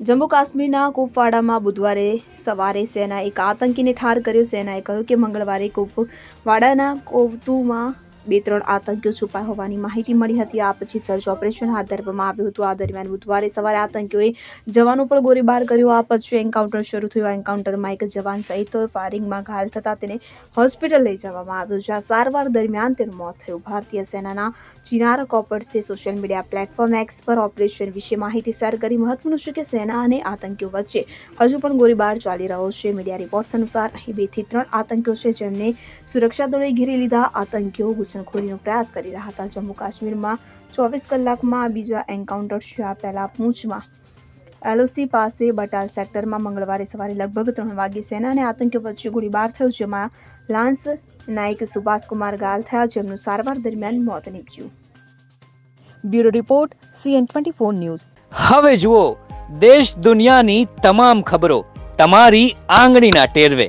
જમ્મુ કાશ્મીરના કુપવાડામાં બુધવારે સવારે સેનાએ એક આતંકીને ઠાર કર્યો. સેનાએ કહ્યું કે મંગળવારે કુપવાડાના કોવતુમાં બે ત્રણ આતંકીઓ છુપાયા હોવાની માહિતી મળી હતી. આ પછી સર્ચ ઓપરેશન હાથ ધરવામાં આવ્યું હતું. આ દરમિયાન બુધવારે સવારે આતંકીઓએ જવાનો પર ગોળીબાર કર્યો. આ પછી એન્કાઉન્ટર શરૂ થયું. એન્કાઉન્ટરમાં એક જવાન સહિત ફાયરિંગમાં ઘાયલ થતાં તેને હોસ્પિટલ લઈ જવામાં આવ્યું, જ્યાં સારવાર દરમિયાન તેનું મોત થયું. ભારતીય સેનાના ચિનાર કોપર્સે સોશિયલ મીડિયા પ્લેટફોર્મ એક્સ પર ઓપરેશન વિશે માહિતી શેર કરી મહત્વનું છે કે સેના અને આતંકીઓ વચ્ચે હજુ પણ ગોળીબાર ચાલી રહ્યો છે. મીડિયા રિપોર્ટ્સ અનુસાર અહીં બેથી ત્રણ આતંકીઓ છે જેમને સુરક્ષા દળોએ ઘેરી લીધા. આતંકીઓ ઘૂસણખોરીનો પ્રયાસ કરી રહ્યા હતા. જમ્મુ કાશ્મીરમાં ચોવીસ કલાકમાં બીજા એન્કાઉન્ટર આ પહેલા પૂંછમાં. એલઓસી પાસે બટાલ સેક્ટરમાં મંગળવારે સવારે લગભગ ત્રણ વાગે સેના અને આતંકીઓ વચ્ચે ગોળીબાર થયો, જેમાં લાન્સ નાયક સુભાષકુમાર ગાલ થયા, જેમનું સારવાર દરમિયાન મોત નીપજ્યું. Bureau report, CN twenty four news. હવે જુઓ, દેશ દુનિયાની તમામ ખબરો તમારી આંગળીના ટેરવે.